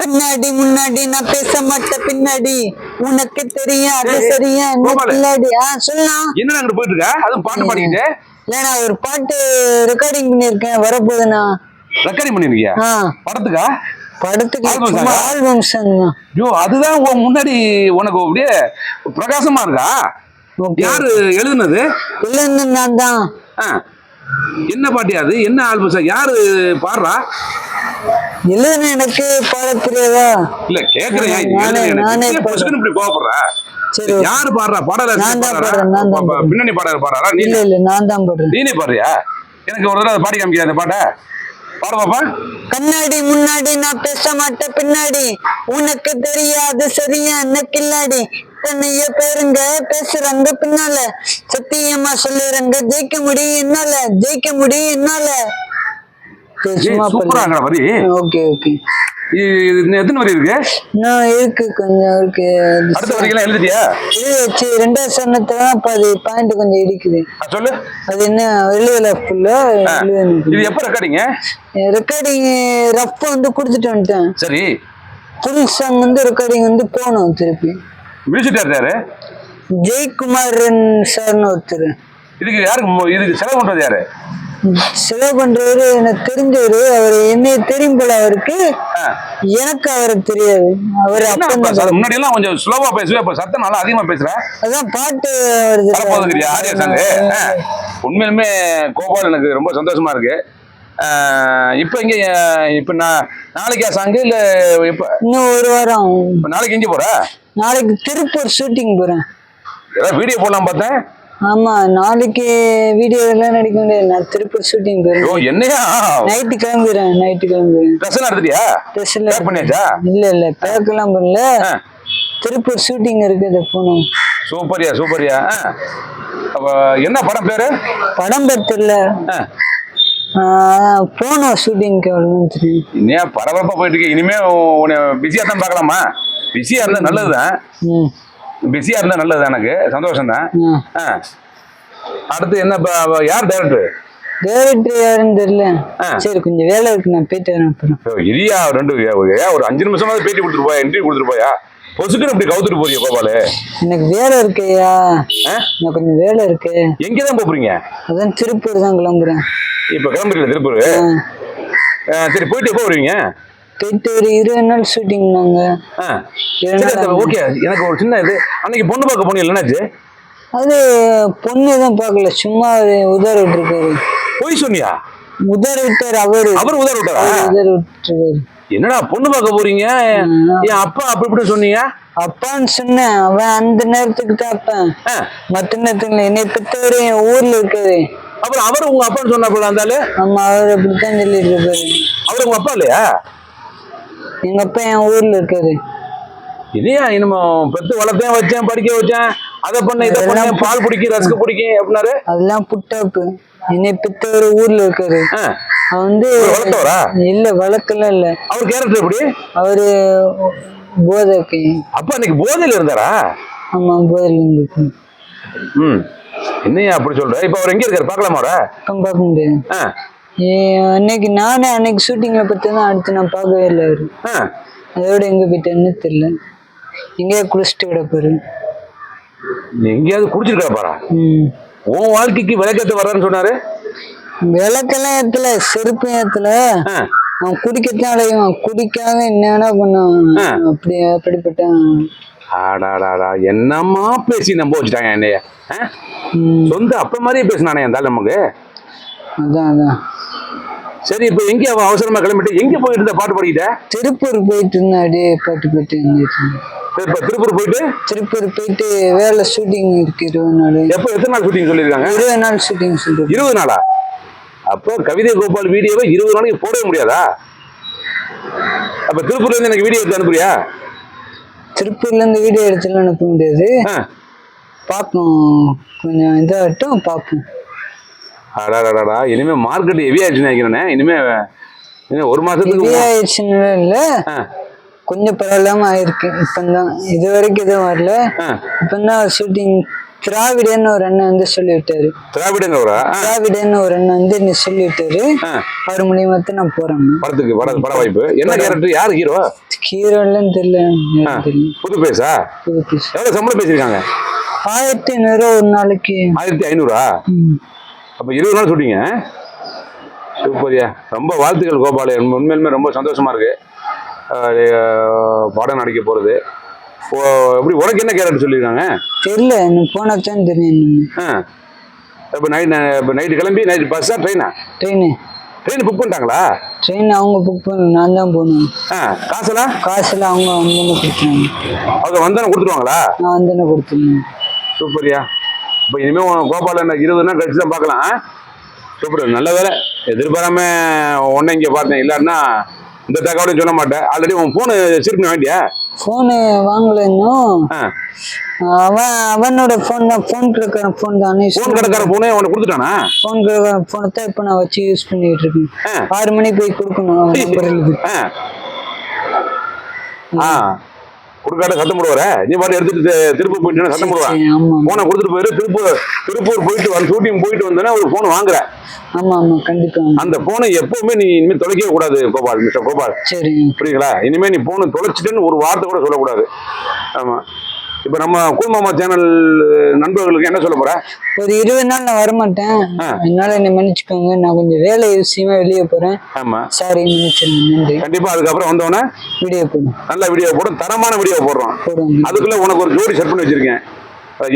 கண்ணாடி முன்னாடி நான் பேச மாட்டேன் பின்னாடி. உனக்கு தெரியும் அது சரியா? என்ன. பின்னாடி. ஆ சொல்லலாம் என்னடா அங்கிட்டு போயிட்டு இருக்க அதுவும் பாட்டு பாடிக்கிட்டு? இல்லண்ணா ஒரு பாட்டு ரெக்கார்டிங் பண்ணிருக்கேன் வரப்போகுதுண்ணா. ரெக்கார்டிங் பண்ணிருக்கியா படத்துக்கா? படத்துக்கு? ஆல்பம் சாங் ஐயோ அதுதான் உன் முன்னாடி உனக்கு அப்படியே பிரகாசமா இருக்கா? யாரு எழுதுனது? இல்லைன்னு நான் தான். என்ன பாட்டியா அது? என்ன ஆல்பம் சார் யாரு பாடுறா? இல்லைன்னு எனக்கு பாட தெரியாதா இல்ல கேக்குறேன். நானே- இப்படி கோவப்படுற? சரி. யாரு பாடுறா? பாடல நான் தான் பாடுறேன், நான் தான். பின்னணி பாடகர் பாடுறா இல்ல இல்ல நான் தான் பாடுறேன். நீனே பாடுறியா? எனக்கு ஒரு தடவை பாடி காமிக்கிற அந்த பாட்டை. கண்ணாடி முன்னாடி நான் பேச மாட்டேன் பின்னாடி. உனக்கு தெரியாது சரியா? என்ன கில்லாடி தன்னைய பேருங்க பேசுறாங்க பின்னால. சத்தியமா சொல்லுறாங்க ஜெயிக்க முடியும் என்னால ஜெயிக்க முடியும் என்னால. சும்மா சூப்பராங்க வரி ஓகே ஓகே. எத்தனை வரி இருக்கு? இன்னும் இருக்கு கொஞ்சம் இருக்கு. அடுத்த வரிக்கெல்லாம் எழுதிட்டியா? வச்சு ரெண்டாவது சரணத்துல தான் பாதி பாயிண்ட் கொஞ்சம் இடிக்குது. சொல்லு. அது என்ன எழுதல ஃபுல்லா இது எப்ப ரெக்கார்டிங்க ரெக்கார்டிங் ரஃப் வந்து கொடுத்துட்டு வந்துட்டேன். சரி. ஃபுல் சாங் வந்து ரெக்கார்டிங் வந்து போகணும் திருப்பி. மியூசிக் டேரக்டர் ஜெயக்குமாரன் சார்னு ஒருத்தர். இதுக்கு யாருக்கு இதுக்கு செலவு பண்றது யாரு? செலவு பண்றவரு எனக்கு தெரிஞ்சவரு அவர் என்னைய தெரியும் போல அவருக்கு. எனக்கு அவரை தெரியாது. அவர் என்ன முன்னாடி எல்லாம் கொஞ்சம் ஸ்லோவா பேசுவேன் இப்ப சத்தம் நல்லா அதிகமா பேசுற. அதான் பாட்டு வருது ஆரியா சாங்கு உண்மையிலுமே கோபால் எனக்கு ரொம்ப சந்தோஷமா இருக்கு. இப்ப இங்க இப்ப நான் நாளைக்கா சாங்கு இல்ல இப்ப இன்னும் ஒரு வாரம். நாளைக்கு எங்க போற? நாளைக்கு திருப்பூர் ஷூட்டிங் போறேன். ஏதாவது வீடியோ போடலாம் பார்த்தேன். ஆமா நாளைக்கு வீடியோ எல்லாம் நடிக்க முடியாது. நான் திருப்பூர் ஷூட்டிங் போறேன். ஐயோ என்னையா? நைட்டு கிளம்புறேன் நைட்டு கிளம்புறேன். ட்ரெஸ் எல்லாம் எடுத்துட்டியா? ட்ரெஸ் பேக் பண்ணியாச்சா? இல்ல இல்ல பேக் எல்லாம் பண்ணல. திருப்பூர் ஷூட்டிங் இருக்குது போகணும் சூப்பரியா சூப்பரியா. என்ன படம் பேரு? படம் பத்தில ஆ. போனோம் ஷூட்டிங்க்கு அவ்வளோதான் தெரியும். இன்னும் பரபரப்பா போயிட்டு இருக்கு. இனிமே உன்னை பிஸியா தான் பார்க்கலாமா? பிஸியா இருந்தா நல்லதுதான். பிஸியா இருந்தா நல்லது எனக்கு. சந்தோஷம் தான் அடுத்து என்ன யார் டேரக்டர் டேரக்டர் யாருன்னு தெரியல. சரி கொஞ்சம் வேலை இருக்கு நான் போயிட்டு வரேன் அப்புறம். இரியா ரெண்டு ஒரு அஞ்சு நிமிஷமாவது பேட்டி கொடுத்துட்டு போயா? இன்டர்வியூ கொடுத்துட்டு போயா? பொசுக்குன்னு இப்படி கவுத்துட்டு போறிய கோபாலு? எனக்கு வேலை இருக்குயா? எனக்கு கொஞ்சம் வேலை இருக்கு. எங்கே தான் போறீங்க? அதான் திருப்பூர் தான் கிளம்புறேன். இப்ப கிளம்புறீங்க திருப்பூர்? சரி போயிட்டு எப்போ வருவீங்க? போயிட்டு ஒரு இருபது நாள் ஷூட்டிங் நாங்க. ஓகே எனக்கு ஒரு சின்ன இது. அன்னைக்கு பொண்ணு பார்க்க போனீங்க என்னாச்சு அது பொண்ணு எதுவும் பார்க்கல. சும்மா உதற விட்டுருக்காரு. போய் சொன்னியா? உதற விட்டாரு அவரு. அவர் உதர விட்டாரா? உதற விட்டுருக்காரு. என்னடா பொண்ணு பார்க்க போறீங்க? என் அப்பா அப்படி இப்படி சொன்னீங்க? அப்பான்னு சொன்னேன். அவன் அந்த நேரத்துக்கு தான் அப்பன். மற்ற நேரத்துக்கு என்னை பெற்றவர் என் ஊர்ல இருக்காரு. அப்புறம் அவர் உங்க அப்பான்னு சொன்னாப்புல இருந்தாலும் ஆமா அவர் அப்படித்தான் சொல்லிட்டு இருப்பாரு அவர் உங்க அப்பா இல்லையா? எங்க அப்பா என் ஊர்ல இருக்காரு. இதையா இன்னும் பெத்து வளர்த்தேன் வச்சேன் படிக்க வச்சேன் அதை பண்ண இதை பண்ண பால் பிடிக்கும் ரஸ்க்கு பிடிக்கும் அப்படின்னாரு. அதெல்லாம் புட்டாப்பு. என்னை பெற்றவர் ஊர்ல இருக்காரு. வந்து வளர்த்தவரா? இல்ல வழக்கெல்லாம் இல்ல. அவர் கேரக்டர் எப்படி? அவரு போதைக்கு. அப்ப அன்னைக்கு போதையில இருந்தாரா? ஆமா போதையில இருந்து ம். என்னையா அப்படி சொல்ற? இப்ப அவர் எங்க இருக்காரு? பார்க்கலாமா அவரை? பார்க்க முடியாது. ஏ, அன்னைக்கு நானே அன்னைக்கு ஷூட்டிங்ல பத்தி தான் அடுத்து நான் பார்க்கவே இல்லை அவரு. அதோட எங்க போயிட்டேன்னு தெரியல. எங்கேயா குளிச்சுட்டு கிடப்பாரு எங்கேயாவது குடிச்சிருக்கா பாரா? ம். உன் வாழ்க்கைக்கு விளக்கத்து வர்றான்னு சொன்னாரு? விளக்கெல்லாம் ஏத்தல செருப்பு ஏத்தல. அவன் குடிக்கத்தான் அடையும் குடிக்காம என்னன்னா பண்ணுவான். அப்படி அப்படிப்பட்ட ஆடாடாடா என்னம்மா பேசி நம்ப வச்சுட்டாங்க என்னைய? சொந்த அப்ப மாதிரியே பேசினானே ஆள் நமக்கு. அதான் அதான். சரி இப்ப எங்க அவன் அவசரமா கிளம்பிட்டு? எங்க போயிட்டு இருந்த பாட்டு பாடிக்கிட்ட? திருப்பூர் போயிட்டு இருந்தேன் அப்படியே பாட்டு பாட்டு இப்ப திருப்பூர் போயிட்டு? திருப்பூர் போயிட்டு வேலை ஷூட்டிங் இருக்கு இருபது நாள். எப்ப எத்தனை நாள் ஷூட்டிங் சொல்லியிருக்காங்க? இருபது நாள் ஷூட்டிங் சொல்லிட்டு இருபது நாளா? அப்போ கவிதை கோபால் வீடியோவை இருபது நாளைக்கு போடவே முடியாதா? அப்ப திருப்பூர்ல இருந்து எனக்கு வீடியோ எடுத்து அனுப்புறியா? திருப்பூர்ல இருந்து வீடியோ எடுத்துலாம் அனுப்ப முடியாது. பார்ப்போம். கொஞ்சம் இதாகட்டும் பார்ப்போம். அடாடாடா இனிமே மார்க்கெட் ஹெவி ஆயிடுச்சு நினைக்கிறேனே. இனிமே இனிமே ஒரு மாசத்துக்கு ஹெவி ஆயிடுச்சுன்னு இல்லை. கொஞ்சம் பரவாயில்லாம ஆயிருக்கு. இப்பந்தான் இது வரைக்கும் எதுவும் வரல. இப்பந்தான் ஷூட்டிங் திராவிடன்னு ஒரு அண்ணன் வந்து சொல்லி விட்டாரு திராவிடங்கிறவரா திராவிடன்னு ஒரு அண்ணன் வந்து நீ சொல்லி விட்டாரு ஆ. அவர் மூலியமா தான் நான் போறேன். படத்துக்கு பட பட வாய்ப்பு. என்ன கேரக்டர் யார் ஹீரோ ஹீரோலாம் தெரியல. புது பேசா புது piece. எவ்வளவு சம்பளம் பேசியிருக்காங்க? ஆயிரத்தி ஐநூறு ஒரு நாளைக்கு. ஆயிரத்தி ஐநூறா. அப்ப இருபது நாள் ஷூட்டிங்க சூப்பர்யா ரொம்ப வாழ்த்துக்கள் கோபால். உண்மை- உண்மையிலுமே ரொம்ப சந்தோஷமா இருக்கு. அஹ் படம் நடிக்க போறது. ஓ, எப்படி உனக்கு என்ன கேரக்டர் சொல்லியிருக்காங்க? தெரியல போனதான் தெரியும் இப்போ நைட் இப்போ நைட்டு கிளம்பி நைட் பஸ்ஸா ட்ரெயினா ட்ரெயின் ட்ரெயின் புக் பண்ணிட்டாங்களா? ட்ரெயின் அவங்க புக் பண்ண நான் தான் போகணும். ஆ காசெல்லாம்? காசுலாம் அவங்க வந்து கொடுத்தாங்க அவங்க வந்தானே கொடுத்துருவாங்களா? நான் வந்து கொடுத்துருந்தேன் சூப்பர்யா இப்போ இனிமேல் உன் கோபால் என்ன இருபது நாள் கழிச்சு தான் பார்க்கலாம்? சூப்பர். நல்ல வேலை. எதிர்பாராம உன்னை இங்கே பார்த்தேன். இல்லாட்டினா இந்த தகவலையும் சொல்ல மாட்டேன். ஆல்ரெடி உன் ஃபோனு சீர் பண்ண வேண்டியா ஃபோனு வாங்கல இன்னும். ஆ. அவன் அவனோட ஃபோன் தான். ஃபோன் கிடக்கிற ஃபோன் தானே ஃபோன் கடைக்கார ஃபோனே உனக்கு கொடுத்துட்டானா? ஃபோன் கிடக்கிற ஃபோனை தான் இப்போ நான் வச்சு யூஸ் பண்ணிட்டு இருக்கேன். ஆறு மணிக்கு போய் கொடுக்கணும். அவன் நம்பர் எழுதி. ஆ. கொடுக்காட்ட சத்தம் போடுவார. நீ பாட்டு எடுத்துட்டு திருப்பூர் போயிட்டு சத்தம் போடுவா போனை கொடுத்துட்டு போயிரு திருப்பூர் திருப்பூர் போயிட்டு வந்து ஷூட்டிங் போயிட்டு வந்தோன்னா ஒரு ஃபோன் வாங்குற. ஆமா ஆமா கண்டிப்பா அந்த போனை எப்பவுமே நீ இனிமேல் தொலைக்கவே கூடாது கோபால் மிஸ்டர் கோபால். சரி புரியுங்களா இனிமே நீ போனை தொலைச்சிட்டுன்னு ஒரு வார்த்தை கூட சொல்லக்கூடாது. ஆமா. இப்போ நம்ம குடும்பமா சேனல் நண்பர்களுக்கு என்ன சொல்ல போற? ஒரு இருபது நாள் நான் வரமாட்டேன். என்னால என்ன மன்னிச்சுக்கோங்க. நான் கொஞ்சம் வேலை விஷயமா வெளியே போறேன். ஆமா. சாரி மன்னிச்சிருங்க. நன்றி. கண்டிப்பா அதுக்கப்புறம் வந்தோடனே வீடியோ போடும் நல்ல வீடியோ போடும். தரமான வீடியோ போடுறோம். அதுக்குள்ள உனக்கு ஒரு ஜோடி செட் பண்ணி வச்சிருக்கேன்.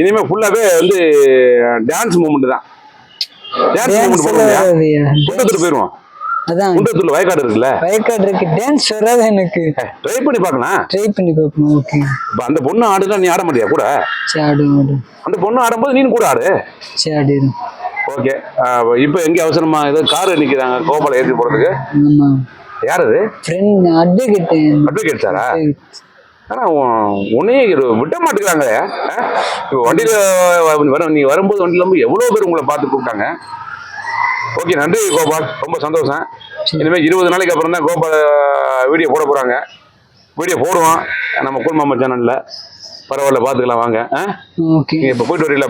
இனிமே ஃபுல்லாவே வந்து டான்ஸ் மூமெண்ட் தான். டான்ஸ் மூமெண்ட் போடுவோம் போயிருவோம். அதான். குண்டத்தூர்ல வயக்காடு இருக்குல்ல? வயக்காடு இருக்கு. டான்ஸ் வராது எனக்கு. ட்ரை பண்ணி பார்க்கலாம் ட்ரை பண்ணி பார்ப்போம். ஓகே இப்ப அந்த பொண்ணு ஆடுனா நீ ஆட மாட்டியா? கூட? சரி ஆடு ஆடு. அந்த பொண்ணு ஆடும்போது நீனு கூட ஆடு. சரி ஆடிடு ஓகே இப்போ எங்க அவசரமா ஏதோ கார் நிக்கிறாங்க கோபால ஏற்றி போறதுக்கு? யார் அது? ஃப்ரெண்ட் அட்வொகேட் அட்வொகேட் சாரா ஆனா உன்- உன்னையே விட மாட்டேங்கிறாங்க வண்டியில நீ வரும்போது வண்டியில எவ்வளவு பேர் உங்களை பார்த்து கூப்பிட்டாங்க? ஓகே நன்றி கோபால். ரொம்ப சந்தோஷம். இனிமே இருபது நாளைக்கு அப்புறம் தான் கோபால் வீடியோ போட போறாங்க. வீடியோ போடுவோம் நம்ம குடும்பம் சேனல்ல பரவாயில்ல பார்த்துக்கலாம் வாங்க. ஓகே. இப்போ போயிட்டு வரீங்களா